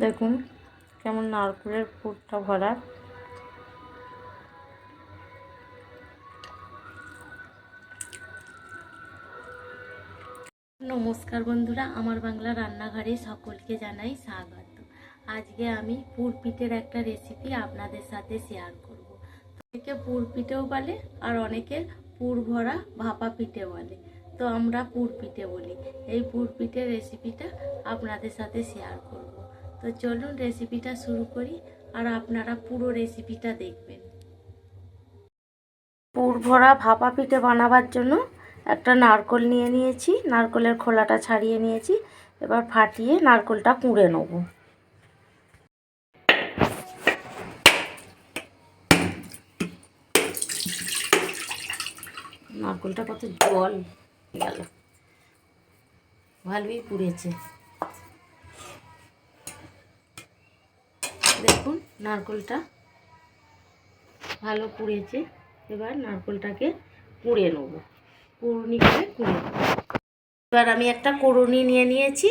দেখুন, কেমন নারকেলের পুরটা ভরা। নমস্কার বন্ধুরা, আমার বাংলা রান্নাঘরে সকলকে জানাই স্বাগত। আজকে আমি পুর পিঠের একটা রেসিপি আপনাদের সাথে শেয়ার করব। অনেকে পুর পিঠেও বলে আর অনেকে পুর ভরা ভাপা পিঠে বলে। তো আমরা পুর পিঠে বলি। এই পুর পিঠের রেসিপিটা আপনাদের সাথে শেয়ার করব। তো চলুন রেসিপিটা শুরু করি আর আপনারা পুরো রেসিপিটা দেখবেন। পুর ভরা ভাপা পিঠে বানাবার জন্য একটা নারকল নিয়ে নিয়েছি। নারকলের খোলাটা ছাড়িয়ে নিয়েছি। এবার ফাটিয়ে নারকলটা কুড়ে নেব। নারকলটা কত জল গেল। ভালোই পুড়েছে দেখুন নারকলটা ভালো পুড়েছে। এবার নারকলটাকে কুড়ে নেব। কুড়ুনি করে কুড়ে এবার আমি একটা কুড়ুনি নিয়ে নিয়েছি।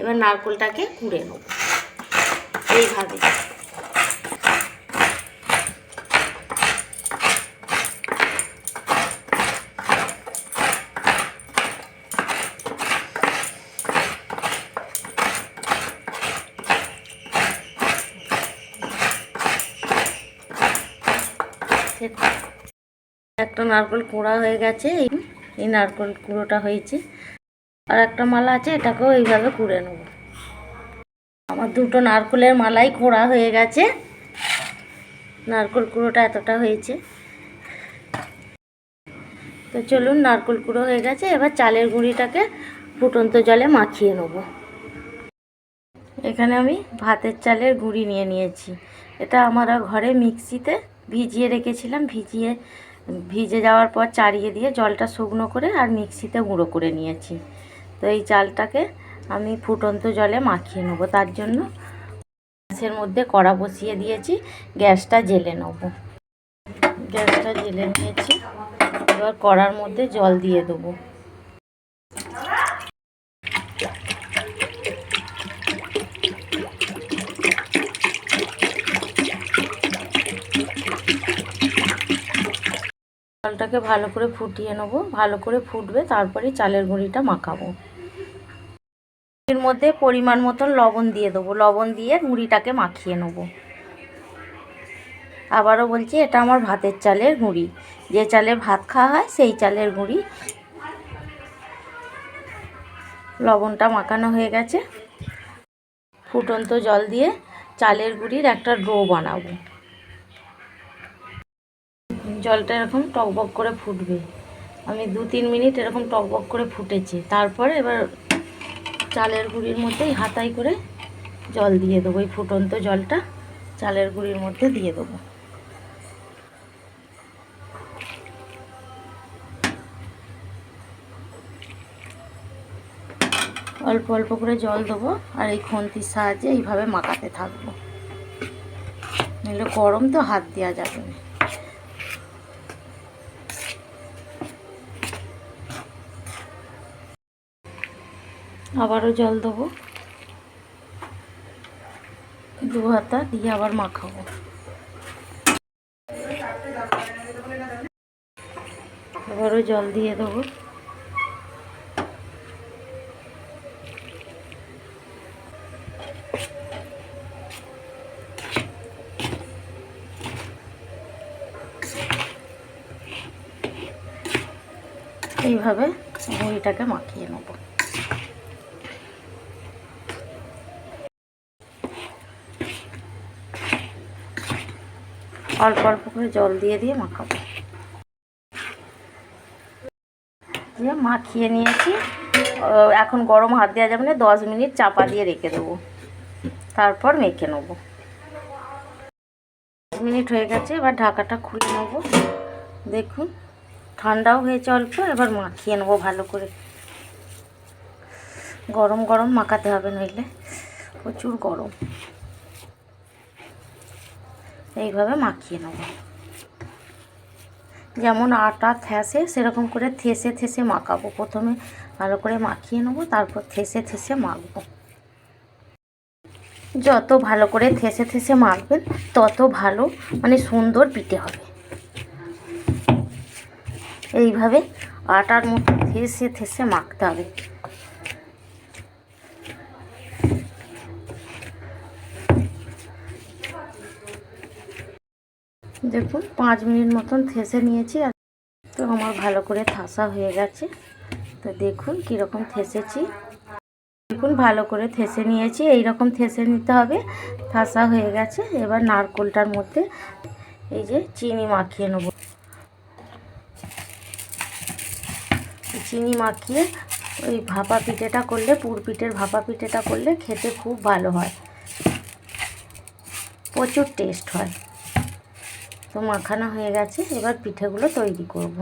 এবার নারকলটাকে কুড়ে নেব। এইভাবে। একটা নারকল কুড়া হয়ে গেছে, এই নারকল কুড়োটা হয়েছে। আর একটা মালা আছে, এটাকেও এইভাবে কুড়ে নেব। আমার দুটো নারকলের মালাই কোড়া হয়ে গেছে। নারকল কুড়োটা এতটা হয়েছে। তো চলুন, নারকল কুড়ো হয়ে গেছে। এবার চালের গুঁড়িটাকে ফুটন্ত জলে মাখিয়ে নেব। এখানে আমি ভাতের চালের গুঁড়ি নিয়ে নিয়েছি। এটা আমরা ঘরে মিক্সিতে ভিজিয়ে রেখেছিলাম। ভিজিয়ে ভিজে যাওয়ার পর চারিয়ে দিয়ে জলটা শুকনো করে আর মিক্সিতে গুঁড়ো করে নিয়েছি। তো এই চালটাকে আমি ফুটন্ত জলে মাখিয়ে নেব, তার জন্য গ্যাসের মধ্যে কড়া বসিয়ে দিয়েছি, গ্যাসটা জেলে নেব। গ্যাসটা জেলে নিয়েছি, এবার কড়ার মধ্যে জল দিয়ে দেবো। চালটাকে ভালো করে ফুটিয়ে নেব, ভালো করে ফুটবে, তারপরে চালের গুঁড়িটা মাখাবো। এর মধ্যে পরিমাণ মতন লবণ দিয়ে দেবো, লবণ দিয়ে গুঁড়িটাকে মাখিয়ে নেব। আবারও বলছি, এটা আমার ভাতের চালের গুঁড়ি। যে চালে ভাত খাওয়া হয়, সেই চালের গুঁড়ি। লবণটা মাখানো হয়ে গেছে। ফুটন্ত জল দিয়ে চালের গুঁড়ির একটা ড্রো বানাবো। জলটা এরকম টকবক করে ফুটবে। আমি দু তিন মিনিট এরকম টকবক করে ফুটেছে। তারপরে এবার চালের গুঁড়ির মধ্যেই হাতাই করে জল দিয়ে দেবো। এই ফুটন্ত জলটা চালের গুঁড়ির মধ্যে দিয়ে দেবো। অল্প অল্প করে জল দেবো আর এই খন্তির সাহায্যে এইভাবে মাখাতে থাকব। নইলে গরম তো হাত দেওয়া যাবে না। আবারও জল দেবো। দু হাতা দিয়ে আবার মাখাবো। আবারও জল দিয়ে দেবো। এইভাবে মুড়িটাকে মাখিয়ে নেব। অল্প অল্প করে জল দিয়ে দিয়ে মাখাবো। দিয়ে মাখিয়ে নিয়েছি। এখন গরম হাত দেওয়া যাবে না, দশ মিনিট চাপা দিয়ে রেখে দেবো। তারপর মেখে নেব। মিনিট হয়ে গেছে, এবার ঢাকাটা খুলে নেব। দেখুন, ঠান্ডাও হয়েছে অল্প, এবার মাখিয়ে নেব ভালো করে। গরম গরম মাখাতে হবে নইলে প্রচুর গরম। এইভাবে মাখিয়ে নেব। যেমন আটা থেসে সেরকম করে থেসে থেসে মাখাবো। প্রথমে ভালো করে মাখিয়ে নেব, তারপর থেসে থেসে মাখবো। যত ভালো করে থেসে থেসে মাখবেন, তত ভালো মানে সুন্দর পিঠে হবে। এইভাবে আটার মতো থেসে থেসে মাখতে হবে। দেখুন, পাঁচ মিনিট মতন থেসে নিয়েছি আর তো আমার ভালো করে থাসা হয়ে গেছে। তো দেখুন কীরকম থেসেছি। দেখুন, ভালো করে থেসে নিয়েছি এই রকম থেসে নিতে হবে। থাসা হয়ে গেছে, এবার নারকোলটার মধ্যে এই যে চিনি মাখিয়ে নেব। চিনি মাখিয়ে ওই ভাপা পিঠেটা করলে, পুর পিঠের ভাপা পিঠেটা করলে খেতে খুব ভালো হয়। প্রচুর টেস্ট হয়। তো মাখানো হয়ে গেছে, এবার পিঠেগুলো তৈরি করব।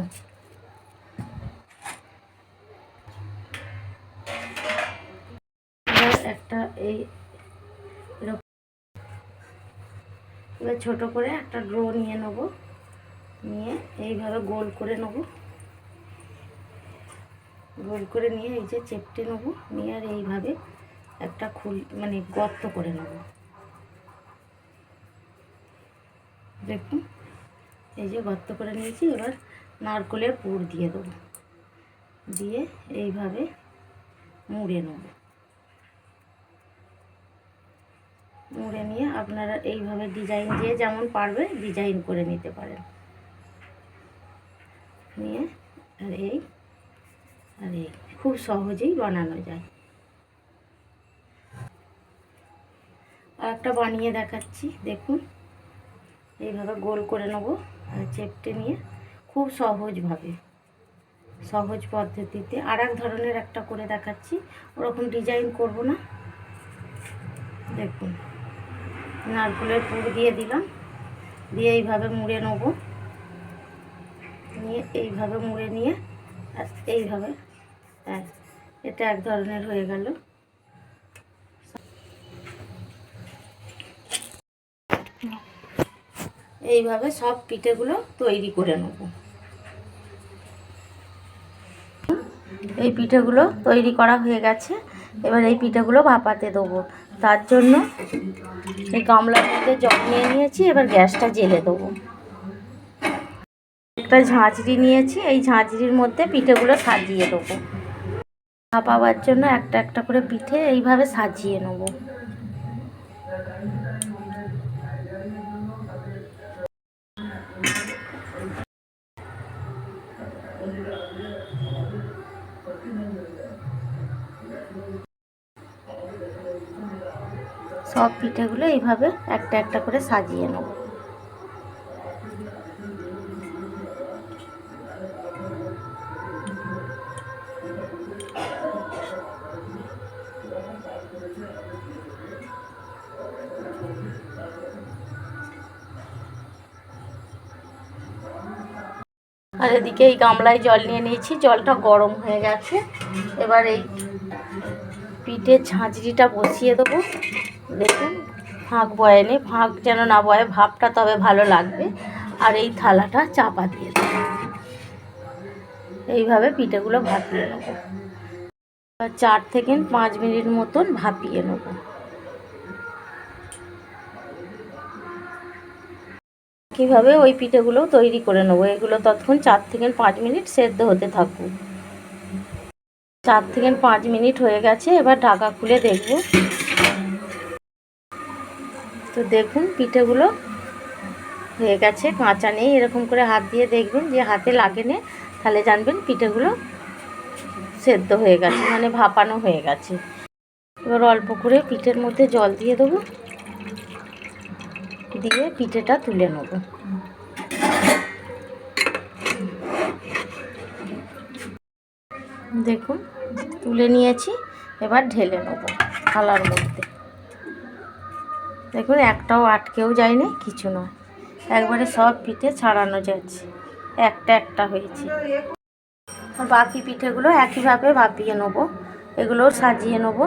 একটা এই এবার ছোটো করে একটা ড্রো নিয়ে নেব। নিয়ে এইভাবে গোল করে নেব। গোল করে নিয়ে এই যে চেপটে নেব। নিয়ে আর এইভাবে একটা খুল মানে গর্ত করে নেব। দেখুন। এই যে গর্ত করে নিয়েছি, এবার নারকলের পুর দিয়ে দেবো। দিয়ে এইভাবে মুড়ে নেব। মুড়ে নিয়ে আপনারা এইভাবে ডিজাইন দিয়ে যেমন পারবে ডিজাইন করে নিতে পারেন। নিয়ে আর এই আর এই। খুব সহজেই বানানো যায়। আর একটা বানিয়ে দেখাচ্ছি, দেখুন। এইভাবে গোল করে নেব। চেপটে নিয়ে খুব সহজভাবে, সহজ পদ্ধতিতে আর এক ধরনের একটা করে দেখাচ্ছি। ওরকম ডিজাইন করব না। দেখুন, নারকুলের পুর দিয়ে দিলাম, দিয়ে এইভাবে মুড়ে নেব। নিয়ে এইভাবে মুড়ে নিয়ে, এইভাবে হ্যাঁ এটা এক ধরনের হয়ে গেল। এইভাবে সব পিঠেগুলো তৈরি করে নেব। এই পিঠেগুলো তৈরি করা হয়ে গেছে। এবার এই পিঠেগুলো ভাপাতে দেবো। তার জন্য এই গামলার মধ্যে জল নিয়ে নিয়েছি, এবার গ্যাসটা জেলে দেবো। একটা ঝাঁঝরি নিয়েছি, এই ঝাঁঝরির মধ্যে পিঠেগুলো সাজিয়ে দেবো। ভাপাবার জন্য একটা একটা করে পিঠে এইভাবে সাজিয়ে নেব। সব পিঠেগুলো এইভাবে একটা একটা করে সাজিয়ে নেব। আর এদিকে এই গামলায় জল নিয়ে নিয়েছি, জলটা গরম হয়ে গেছে। এবার এই পিঠে ঝাঁঝরিটা বসিয়ে দেবো। দেখুন, ফাঁক বয়নি, ফাঁক যেন না বয়ে, ভাবটা তবে ভালো লাগবে। আর এই থালাটা চাপা দিয়ে দেবো। এইভাবে পিঠেগুলো ভাপিয়ে নেব। চার থেকে পাঁচ মিনিট মতন ভাপিয়ে নেব। কীভাবে ওই পিঠেগুলোও তৈরি করে নেব? এগুলো ততক্ষণ চার থেকে পাঁচ মিনিট সেদ্ধ হতে থাকুক। চার থেকে পাঁচ মিনিট হয়ে গেছে, এবার ঢাকা খুলে দেখব। তো দেখুন, পিঠেগুলো হয়ে গেছে, কাঁচা নেই। এরকম করে হাত দিয়ে দেখবেন যে হাতে লাগে নে তাহলে জানবেন পিঠেগুলো সেদ্ধ হয়ে গেছে মানে ভাপানো হয়ে গেছে। এবার অল্প করে পিঠের মধ্যে জল দিয়ে দেবো। দিয়ে পিঠেটা তুলে নেব। দেখুন, তুলে নিয়েছি, এবার ঢেলে নেব থালার মধ্যে। দেখুন, একটাও আটকেও যায়নি, কিছু নয়। একবারে সব পিঠে ছাড়ানো যাচ্ছে, একটা একটা হয়েছে। বাকি পিঠেগুলো একইভাবে ভাপিয়ে নেব, এগুলোও সাজিয়ে নেব।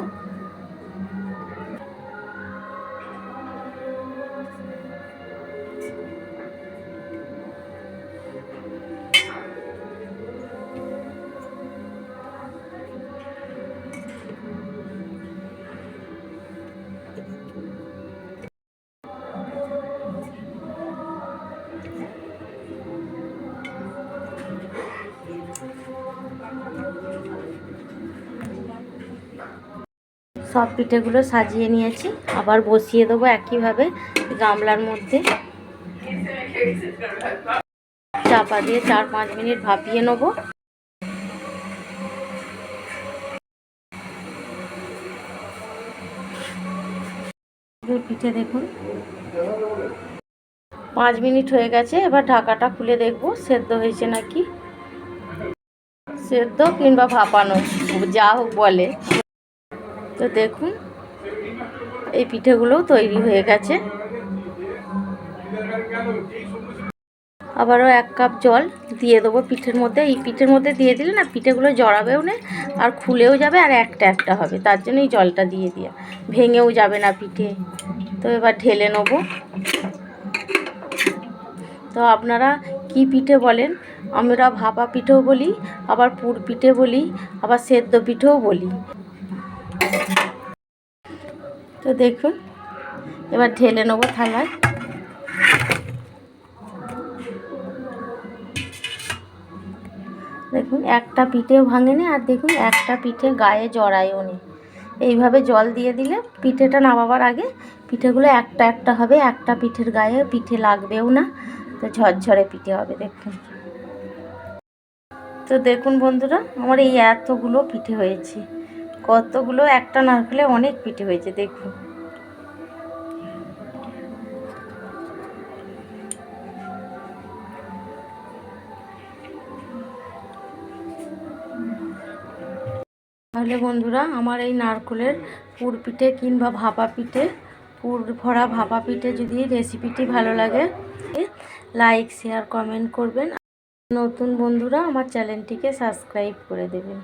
সব পিঠেগুলো সাজিয়ে নিয়েছি। আবার বসিয়ে দেবো একইভাবে গামলার মধ্যে। চাপা দিয়ে চার পাঁচ মিনিট ভাপিয়ে নেব। পিঠে দেখুন। পাঁচ মিনিট হয়ে গেছে, এবার ঢাকাটা খুলে দেখব, সেদ্ধ হয়েছে নাকি? সেদ্ধ কিংবা ভাপানো, যা হোক বলে। তো দেখুন, এই পিঠেগুলোও তৈরি হয়ে গেছে। আবারও এক কাপ জল দিয়ে দেবো পিঠের মধ্যে। এই পিঠের মধ্যে দিয়ে দিলে না পিঠেগুলো জড়াবেও না, আর খুলেও যাবে, আর একটা একটা হবে। তার জন্যই জলটা দিয়ে দিয়া। ভেঙেও যাবে না পিঠে। তো এবার ঢেলে নেব। তো আপনারা কি পিঠে বলেন? আমরা ভাপা পিঠেও বলি, আবার পুর পিঠে বলি, আবার সেদ্ধ পিঠেও বলি। তো দেখুন, এবার ঢেলে নেব থালায়। দেখুন, একটা পিঠেও ভাঙেনি আর দেখুন, একটা পিঠে গায়ে জড়ায়ও নি। এইভাবে জল দিয়ে দিলে পিঠেটা নামাবার আগে পিঠেগুলো একটা একটা হবে, একটা পিঠের গায়ে পিঠে লাগবেও না, তো ঝরঝরে পিঠে হবে, দেখুন। তো দেখুন বন্ধুরা, আমার এই এতগুলো পিঠে হয়েছে। কতগুলো একটা নারকেলে অনেক পিঠে হয়েছে, দেখুন। তাহলে বন্ধুরা, আমার এই নারকলের পুর পিঠে কিংবা ভাপা পিঠে, পুর ভরা ভাপা পিঠে যদি রেসিপিটি ভালো লাগে লাইক শেয়ার কমেন্ট করবেন। নতুন বন্ধুরা, আমার চ্যানেলটিকে সাবস্ক্রাইব করে দেবেন।